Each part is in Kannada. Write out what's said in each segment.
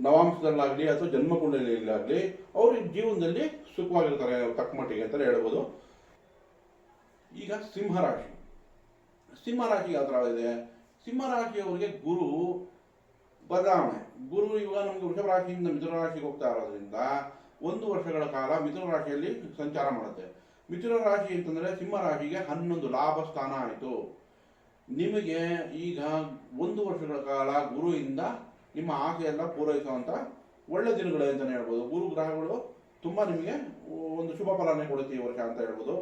ನವಾಂಶದಲ್ಲಾಗಲಿ ಅಥವಾ ಜನ್ಮಕುಂಡಲಿಯಲ್ಲಾಗಲಿ ಅವರು ಜೀವನದಲ್ಲಿ ಸುಖವಾಗಿರ್ತಾರೆ ತಕ್ಕ ಮಟ್ಟಿಗೆ ಅಂತಲೇ ಹೇಳ್ಬೋದು. ಈಗ ಸಿಂಹರಾಶಿ. ಸಿಂಹರಾಶಿ ಯಾವ ಥರ ಇದೆ? ಸಿಂಹರಾಶಿಯವರಿಗೆ ಗುರು ಬದಲಾವಣೆ. ಗುರು ಇವಾಗ ನಮಗೆ ವೃಷಭ ರಾಶಿಯಿಂದ ಮಿಥುನ ರಾಶಿಗೆ ಹೋಗ್ತಾ ಇರೋದ್ರಿಂದ ಒಂದು ವರ್ಷಗಳ ಕಾಲ ಮಿಥುನ ರಾಶಿಯಲ್ಲಿ ಸಂಚಾರ ಮಾಡುತ್ತೆ. ಮಿಥುನ ರಾಶಿ ಅಂತಂದರೆ ಸಿಂಹ ರಾಶಿಗೆ ಹನ್ನೊಂದು ಲಾಭ ಸ್ಥಾನ ಆಯಿತು. ನಿಮಗೆ ಈಗ ಒಂದು ವರ್ಷಗಳ ಕಾಲ ಗುರುವಿಂದ ನಿಮ್ಮ ಆಸೆ ಪೂರೈಸುವಂಥ ಒಳ್ಳೆ ದಿನಗಳು ಅಂತಲೇ ಹೇಳ್ಬೋದು. ಗುರು ಗ್ರಹಗಳು ತುಂಬಾ ನಿಮಗೆ ಒಂದು ಶುಭ ಫಲನೇ ಕೊಡುತ್ತೆ ಈ ವರ್ಷ ಅಂತ ಹೇಳ್ಬೋದು.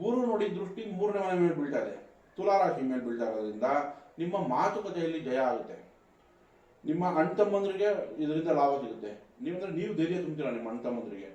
ಗುರು ನೋಡಿ ದೃಷ್ಟಿ ಮೂರನೇ ಮನೆ ಮೇಲೆ ಬೀಳ್ತಾ ಇದೆ. ತುಲಾರಾಶಿ ಮೇಲೆ ಬೀಳ್ತಾ ಇರೋದ್ರಿಂದ ನಿಮ್ಮ ಮಾತುಕತೆಯಲ್ಲಿ ಜಯ ಆಗುತ್ತೆ. ನಿಮ್ಮ ಅಣ್ಣ ತಮ್ಮಂದ್ರಿಗೆ ಇದರಿಂದ ಲಾಭ ಸಿಗುತ್ತೆ. ನೀವಂದ್ರೆ ನೀವು ಧೈರ್ಯ ತುಂಬ್ತೀರ ನಿಮ್ಮ ಅಣ್ಣ ತಮ್ಮಂದ್ರಿಗೆ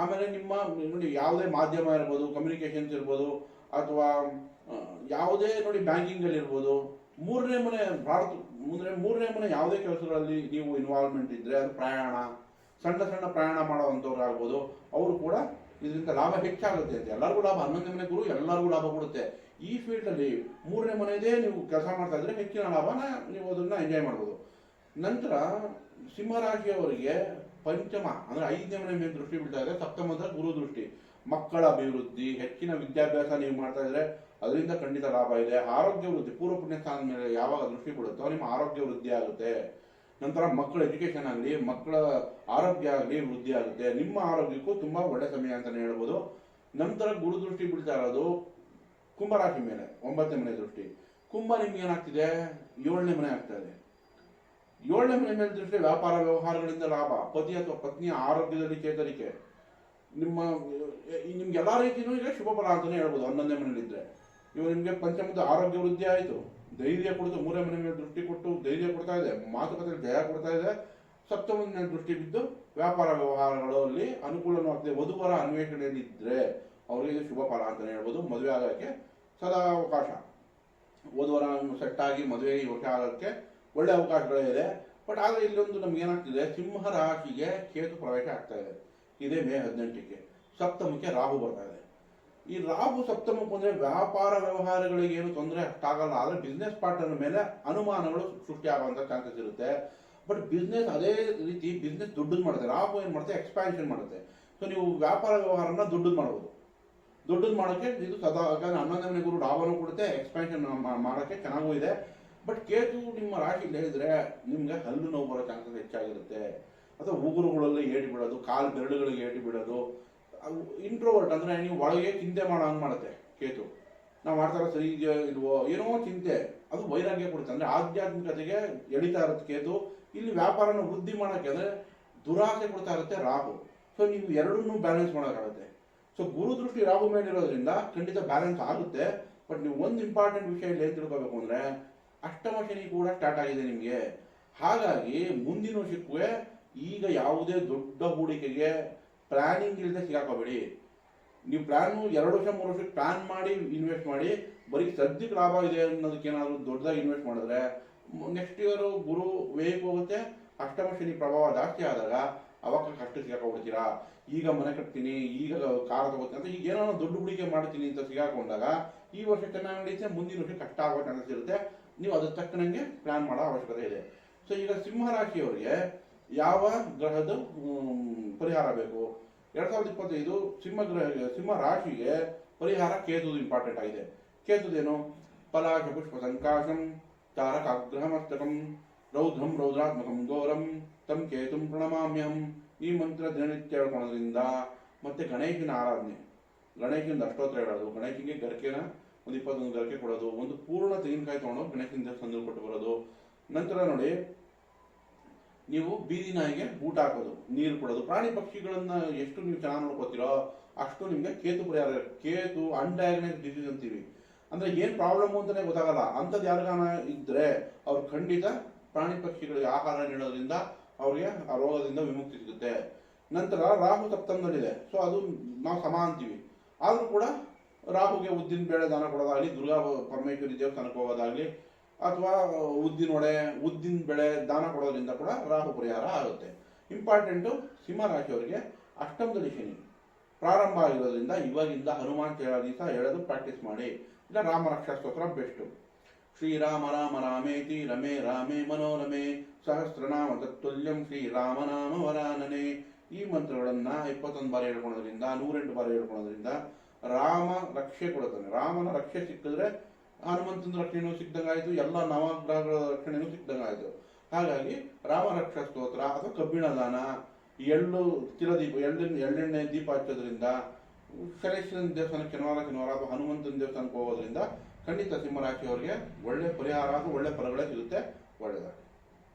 ಆಮೇಲೆ ನಿಮ್ಮ ನೋಡಿ ಯಾವುದೇ ಮಾಧ್ಯಮ ಇರ್ಬೋದು ಕಮ್ಯುನಿಕೇಶನ್ಸ್ ಇರ್ಬೋದು, ಅಥವಾ ಯಾವುದೇ ನೋಡಿ ಬ್ಯಾಂಕಿಂಗ್ ಅಲ್ಲಿ ಇರ್ಬೋದು, ಮೂರನೇ ಮನೆ ಭಾರತ ಮುಂದೆ ಮೂರನೇ ಮನೆ ಯಾವುದೇ ಕೆಲಸಗಳಲ್ಲಿ ನೀವು ಇನ್ವಾಲ್ವ್ಮೆಂಟ್ ಇದ್ದರೆ ಅದು ಪ್ರಯಾಣ, ಸಣ್ಣ ಸಣ್ಣ ಪ್ರಯಾಣ ಮಾಡುವಂಥವ್ರು ಆಗ್ಬೋದು ಅವರು ಕೂಡ ಇದರಿಂದ ಲಾಭ ಹೆಚ್ಚಾಗುತ್ತೆ ಅಂತ. ಎಲ್ಲರಿಗೂ ಲಾಭ ಹನ್ನೊಂದನೇ ಮನೆ ಗುರು ಎಲ್ಲರಿಗೂ ಲಾಭ ಕೊಡುತ್ತೆ. ಈ ಫೀಲ್ಡಲ್ಲಿ ಮೂರನೇ ಮನೆಯದೇ ನೀವು ಕೆಲಸ ಮಾಡ್ತಾ ಇದ್ರೆ ಹೆಚ್ಚಿನ ಲಾಭನ ನೀವು ಅದನ್ನು ಎಂಜಾಯ್ ಮಾಡ್ಬೋದು. ನಂತರ ಸಿಂಹರಾಶಿಯವರಿಗೆ ಪಂಚಮ, ಅಂದರೆ ಐದನೇ ಮನೆ ಮೇಲೆ ದೃಷ್ಟಿ ಬೀಳ್ತಾ ಇದೆ ಸಪ್ತಮದ ಗುರು ದೃಷ್ಟಿ. ಮಕ್ಕಳ ಅಭಿವೃದ್ಧಿ, ಹೆಚ್ಚಿನ ವಿದ್ಯಾಭ್ಯಾಸ ನೀವು ಮಾಡ್ತಾ ಇದ್ರೆ ಅದರಿಂದ ಖಂಡಿತ ಲಾಭ ಇದೆ. ಆರೋಗ್ಯ ವೃದ್ಧಿ ಪೂರ್ವ ಪುಣ್ಯ ಸ್ಥಾನದ ಮೇಲೆ ಯಾವಾಗ ದೃಷ್ಟಿ ಕೊಡುತ್ತೋ ನಿಮ್ಮ ಆರೋಗ್ಯ ವೃದ್ಧಿ ಆಗುತ್ತೆ. ನಂತರ ಮಕ್ಕಳ ಎಜುಕೇಶನ್ ಆಗಲಿ, ಮಕ್ಕಳ ಆರೋಗ್ಯ ಆಗಲಿ ವೃದ್ಧಿ ಆಗುತ್ತೆ. ನಿಮ್ಮ ಆರೋಗ್ಯಕ್ಕೂ ತುಂಬಾ ಒಳ್ಳೆ ಸಮಯ ಅಂತಲೇ ಹೇಳ್ಬೋದು. ನಂತರ ಗುರು ದೃಷ್ಟಿ ಬಿಡ್ತಾ ಇರೋದು ಕುಂಭರಾಶಿ ಮೇಲೆ, ಒಂಬತ್ತನೇ ಮನೆ ದೃಷ್ಟಿ. ಕುಂಭ ನಿಮ್ಗೆ ಏನಾಗ್ತಿದೆ? ಏಳನೇ ಮನೆ ಆಗ್ತಾ ಇದೆ. ಏಳನೇ ಮನೆ ಮೇಲೆ ದೃಷ್ಟಿ ವ್ಯಾಪಾರ ವ್ಯವಹಾರಗಳಿಂದ ಲಾಭ, ಪತಿ ಅಥವಾ ಪತ್ನಿಯ ಆರೋಗ್ಯದಲ್ಲಿ ಚೇತರಿಕೆ. ನಿಮ್ಮ, ನಿಮ್ಗೆ ಎಲ್ಲಾ ರೀತಿಯೂ ಈಗ ಶುಭ ಫಲ ಅಂತಾನೆ ಹೇಳ್ಬೋದು, ಹನ್ನೊಂದನೇ ಮನೇಲಿದ್ರೆ ಇವಾಗ ನಿಮಗೆ ಪಂಚಮದ ಆರೋಗ್ಯ ವೃದ್ಧಿ ಆಯಿತು. ಧೈರ್ಯ ಕೊಡ್ತು ಮೂರೇ ಮನೆ ಮೇಲೆ ದೃಷ್ಟಿ ಕೊಟ್ಟು ಧೈರ್ಯ ಕೊಡ್ತಾ ಇದೆ ಮಾತುಕತೆ ಜಯ ಕೊಡ್ತಾ ಇದೆ. ಸಪ್ತಮದ ದೃಷ್ಟಿ ಬಿದ್ದು ವ್ಯಾಪಾರ ವ್ಯವಹಾರಗಳಲ್ಲಿ ಅನುಕೂಲವಾಗ್ತದೆ ವಧುವರ ಅನ್ವೇಷಣೆಯಲ್ಲಿದ್ದರೆ ಅವರಿಗೆ ಇದು ಶುಭ ಫಲ ಅಂತಲೇ ಹೇಳ್ಬೋದು. ಮದುವೆ ಆಗೋಕ್ಕೆ ಸದಾ ಅವಕಾಶ. ವಧುವರ ಸೆಟ್ ಆಗಿ ಮದುವೆ ಈ ವರ್ಷ ಆಗೋಕ್ಕೆ ಒಳ್ಳೆ ಅವಕಾಶಗಳೇ ಇದೆ. ಬಟ್ ಆದರೆ ಇಲ್ಲೊಂದು ನಮ್ಗೆ ಏನಾಗ್ತಿದೆ, ಸಿಂಹ ರಾಶಿಗೆ ಕೇತು ಪ್ರವೇಶ ಆಗ್ತಾ ಇದೆ. ಇದೇ ಮೇ ಹದಿನೆಂಟಕ್ಕೆ. ಸಪ್ತಮಕ್ಕೆ ರಾಹು ಬರ್ತಾ ಇದೆ. ಈ ರಾಹು ಸಪ್ತಮಕ್ಕೆ ಬಂದರೆ ವ್ಯಾಪಾರ ವ್ಯವಹಾರಗಳಿಗೆ ಏನು ತೊಂದರೆ ಅಷ್ಟಾಗಲ್ಲ ಆದರೆ ಬಿಸ್ನೆಸ್ ಪಾರ್ಟ್ನರ್ ಮೇಲೆ ಅನುಮಾನಗಳು ಸೃಷ್ಟಿ ಆಗುವಂಥ ಚಾನ್ಸಸ್ ಇರುತ್ತೆ. ಬಟ್ ಬಿಸ್ನೆಸ್ ಅದೇ ರೀತಿ ಬಿಸ್ನೆಸ್ ದುಡ್ಡದ್ದು ಮಾಡುತ್ತೆ. ರಾಹು ಏನು ಮಾಡುತ್ತೆ? ಎಕ್ಸ್ಪ್ಯಾನ್ಷನ್ ಮಾಡುತ್ತೆ. ಸೊ ನೀವು ವ್ಯಾಪಾರ ವ್ಯವಹಾರನ ದುಡ್ಡದ್ದು ಮಾಡ್ಬೋದು ದುಡ್ಡದ್ದು ಮಾಡೋಕ್ಕೆ ಇದು ಸದಾ ಯಾಕಂದ್ರೆ ಹನ್ನೊಂದನೇ ಗುರು ಲಾಭನೂ ಕೊಡುತ್ತೆ. ಎಕ್ಸ್ಪ್ಯಾನ್ಷನ್ ಮಾಡೋಕ್ಕೆ ಚೆನ್ನಾಗೂ ಇದೆ. ಬಟ್ ಕೇತು ನಿಮ್ಮ ರಾಶಿಯಲ್ಲಿ ಹೇಳಿದ್ರೆ ನಿಮಗೆ ಹಲ್ಲು ನೋವು ಬರೋ ಚಾನ್ಸಸ್ ಹೆಚ್ಚಾಗಿರುತ್ತೆ. ಅಥವಾ ಉಗುರುಗಳಲ್ಲಿ ಏಟಿ ಬಿಡೋದು ಕಾಲು ಬೆರಳುಗಳಿಗೆ ಏಟಿ ಬೀಳೋದು ಇಂಟ್ರೋವರ್ಟ್ ಅಂದ್ರೆ ನೀವು ಒಳಗೆ ಚಿಂತೆ ಮಾಡೋ ಹಂಗೆ ಮಾಡುತ್ತೆ, ಕೇತು. ನಾವು ಮಾಡ್ತಾರ ಸರಿ ಇದೆಯೋ ಇಲ್ವೋ ಏನೋ ಚಿಂತೆ. ಅದು ವೈರಾಗ್ಯ ಕೊಡುತ್ತೆ. ಅಂದ್ರೆ ಆಧ್ಯಾತ್ಮಿಕತೆಗೆ ಎಳಿತಾ ಇರುತ್ತೆ ಕೇತು. ಇಲ್ಲಿ ವ್ಯಾಪಾರನ ವೃದ್ಧಿ ಮಾಡೋಕ್ಕೆ ಅಂದ್ರೆ ದುರಾಸೆ ಕೊಡ್ತಾ ಇರುತ್ತೆ ರಾಹು. ಸೊ ನೀವು ಎರಡನ್ನೂ ಬ್ಯಾಲೆನ್ಸ್ ಮಾಡೋಕ್ಕಾಗುತ್ತೆ. ಸೊ ಗುರು ದೃಷ್ಟಿ ರಾಹು ಮೇಲೆ ಇರೋದ್ರಿಂದ ಖಂಡಿತ ಬ್ಯಾಲೆನ್ಸ್ ಆಗುತ್ತೆ. ಬಟ್ ನೀವು ಒಂದು ಇಂಪಾರ್ಟೆಂಟ್ ವಿಷಯ ಇಲ್ಲಿ ಏನು ತಿಳ್ಕೊಬೇಕು ಅಂದ್ರೆ ಅಷ್ಟಮ ಶನಿ ಕೂಡ ಸ್ಟಾರ್ಟ್ ಆಗಿದೆ ನಿಮಗೆ. ಹಾಗಾಗಿ ಮುಂದಿನ ವರ್ಷಕ್ಕೂ ಈಗ ಯಾವುದೇ ದೊಡ್ಡ ಹೂಡಿಕೆಗೆ ಪ್ಲಾನಿಂಗ್ ಇಲ್ಲದೆ ಸಿಗಾಕೋಬೇಡಿ ನೀವು ಪ್ಲ್ಯಾನು ಎರಡು ವರ್ಷ, ಮೂರು ವರ್ಷಕ್ಕೆ ಪ್ಲಾನ್ ಮಾಡಿ ಇನ್ವೆಸ್ಟ್ ಮಾಡಿ, ಬರೀ ಸದ್ಯಕ್ಕೆ ಲಾಭ ಇದೆ ಅನ್ನೋದಕ್ಕೆ ಏನಾದರೂ ದೊಡ್ಡದಾಗಿ ಇನ್ವೆಸ್ಟ್ ಮಾಡಿದ್ರೆ ನೆಕ್ಸ್ಟ್ ಇಯರ್ ಗುರು ವೇಗ ಹೋಗುತ್ತೆ ಅಷ್ಟಮ ಪ್ರಭಾವ ಜಾಸ್ತಿ ಆದಾಗ ಅವಾಗ ಕಷ್ಟ ಸಿಗಾಕೊಂಡ್ಬಿಡ್ತೀರಾ ಈಗ ಮನೆ ಕಟ್ತೀನಿ, ಈಗ ಕಾರ್ ತಗೋತೀನಿ ಅಂತ ಈಗ ಏನೋ ದೊಡ್ಡ ಹೂಡಿಕೆ ಮಾಡ್ತೀನಿ ಅಂತ ಸಿಗಾಕೊಂಡಾಗ ಈ ವರ್ಷ ಚೆನ್ನಾಗಿ ನಡೀತೆ, ಮುಂದಿನ ವರ್ಷ ಕಷ್ಟ ಆಗೋ ಚಾನ್ಸ್ ಇರುತ್ತೆ ನೀವು ಅದಕ್ಕೆ ತಕ್ಕನಂಗೆ ಪ್ಲಾನ್ ಮಾಡೋ ಅವಶ್ಯಕತೆ ಇದೆ. ಸೊ ಈಗ ಸಿಂಹ ರಾಶಿಯವರಿಗೆ ಯಾವ ಗ್ರಹದ ಪರಿಹಾರ ಬೇಕು? ಎರಡ್ ಸಾವಿರದ ಇಪ್ಪತ್ತೈದು ಸಿಂಹ ಗ್ರಹ, ಸಿಂಹ ರಾಶಿಗೆ ಪರಿಹಾರ ಕೇತುದು ಇಂಪಾರ್ಟೆಂಟ್ ಆಗಿದೆ. ಕೇತುದೇನು ಪಲಾಶ ಪುಷ್ಪ ಸಂಕಾಶಂ ತಾರಕಾಗ್ರಹಮಸ್ತಕಂ ರೌದ್ರಂ ರೌದ್ರಾತ್ಮಕಂ ಘೋರಂ, ತಂ ಕೇತುಂ ಪ್ರಣಮಾಮ್ಯಂ ಈ ಮಂತ್ರ ದಿನನಿತ್ಯ ಹೇಳ್ಕೊಳೋದ್ರಿಂದ ಮತ್ತೆ ಗಣೇಶನ ಆರಾಧನೆ. ಗಣೇಶನ ಅಷ್ಟೋತ್ರ ಹೇಳೋದು, ಗಣೇಶನಿಗೆ ಗರಿಕೆನ ಒಂದು ಇಪ್ಪತ್ತೊಂದು ಗರಿಕೆ ಕೊಡೋದು, ಒಂದು ಪೂರ್ಣ ತೆಂಗಿನಕಾಯಿ ತೊಗೊಂಡು ಗಣೇಶನ ದೇವಸ್ಥಾನದಲ್ಲಿ ಕೊಟ್ಟು ಬರೋದು. ನಂತರ ನೋಡಿ ನೀವು ಬೀದಿ ನಾಯಿಗೆ ಊಟ ಹಾಕೋದು, ನೀರು ಕೊಡೋದು. ಪ್ರಾಣಿ ಪಕ್ಷಿಗಳನ್ನ ಎಷ್ಟು ನೀವು ಚೆನ್ನಾಗಿ ನೋಡ್ಕೋತೀರೋ ಅಷ್ಟು ನಿಮಗೆ ಕೇತು ಪರಿಹಾರ, ಕೇತು ಅನ್ಡಯಾಗ್ನೈಸ್ ಡಿಸೀಸ್ ಅಂತೀವಿ. ಅಂದ್ರೆ ಏನ್ ಪ್ರಾಬ್ಲಮ್ ಅಂತಾನೆ ಗೊತ್ತಾಗಲ್ಲ. ಅಂಥದ್ದು ಯಾರಿಗಾನ ಇದ್ರೆ ಅವ್ರು ಖಂಡಿತ ಪ್ರಾಣಿ ಪಕ್ಷಿಗಳಿಗೆ ಆಹಾರ ನೀಡೋದ್ರಿಂದ ಅವ್ರಿಗೆ ಆ ರೋಗದಿಂದ ವಿಮುಕ್ತಿ ಸಿಗುತ್ತೆ. ನಂತರ ರಾಹು ಸಪ್ತಮದಲ್ಲಿದೆ. ಸೊ ಅದು ನಾವು ಸಮ ಅಂತೀವಿ. ಆದರೂ ಕೂಡ ರಾಹುಗೆ ಉದ್ದಿನ ಬೇಳೆ ದಾನ ಕೊಡೋದಾಗಲಿ, ದುರ್ಗಾ ಪರಮೇಶ್ವರಿ ದೇವಸ್ಥಾನಕ್ಕೆ ಹೋಗೋದಾಗ್ಲಿ ಅಥವಾ ಉದ್ದಿನ ಒಡೆ ಉದ್ದಿನ ಬೆಳೆ ದಾನ ಕೊಡೋದ್ರಿಂದ ಕೂಡ ರಾಹು ಪರಿಹಾರ ಆಗುತ್ತೆ. ಇಂಪಾರ್ಟೆಂಟು ಸಿಂಹ ರಾಶಿಯವರಿಗೆ ಅಷ್ಟಮದಲ್ಲಿ ಶನಿ ಪ್ರಾರಂಭ ಆಗಿರೋದ್ರಿಂದ ಇವಾಗಿಂದ ಹನುಮಾನ್ ದಿವಸ ಹೇಳೋದು ಪ್ರಾಕ್ಟೀಸ್ ಮಾಡಿ. ಇಲ್ಲ, ರಾಮ ರಕ್ಷಾ ಸ್ತೋತ್ರ ಬೆಸ್ಟು ಶ್ರೀರಾಮ ರಾಮ ರಾಮೇತಿ ರಮೇ ರಾಮೇ ಮನೋರಮೆ ಸಹಸ್ರನಾಮ ತತ್ತುಲ್ಯಂ ಶ್ರೀರಾಮನಾಮ ವರಾನನೆ. ಈ ಮಂತ್ರಗಳನ್ನು ಇಪ್ಪತ್ತೊಂದು ಬಾರಿ ಹೇಳ್ಕೊಳೋದ್ರಿಂದ ನೂರೆಂಟು ಬಾರಿ ಹೇಳ್ಕೊಳೋದ್ರಿಂದ ರಾಮ ರಕ್ಷೆ ಕೊಡುತ್ತಾನೆ. ರಾಮನ ರಕ್ಷೆ ಸಿಕ್ಕಿದ್ರೆ ಹನುಮಂತನ ರಕ್ಷಣೆಯೂ ಸಿಕ್ದಂಗಾಯ್ತು ಎಲ್ಲ ನವಗ್ರಹಗಳ ರಕ್ಷಣೆಯೂ ಸಿಕ್ದಂಗಾಯ್ತು ಹಾಗಾಗಿ ರಾಮ ರಕ್ಷಾ ಸ್ತೋತ್ರ ಅಥವಾ ಕಬ್ಬಿಣ ದಾನ ಎಳ್ಳು ತಿಲದೀಪ, ಎಳ್ಳಿನ, ಎಳ್ಳೆಣ್ಣೆ ದೀಪ ಹಚ್ಚೋದ್ರಿಂದ, ಶನೇಶ್ವರನ ದೇವಸ್ಥಾನಕ್ಕೆ ಶನಿವಾರ ಶನಿವಾರ ಅಥವಾ ಹನುಮಂತನ ದೇವಸ್ಥಾನಕ್ಕೆ ಹೋಗೋದ್ರಿಂದ ಖಂಡಿತ ಸಿಂಹರಾಶಿಯವರಿಗೆ ಒಳ್ಳೆ ಪರಿಹಾರ ಹಾಗೂ ಒಳ್ಳೆ ಫಲಗಳೇ ಸಿಗುತ್ತೆ ಒಳ್ಳೆಯದಾಗಿ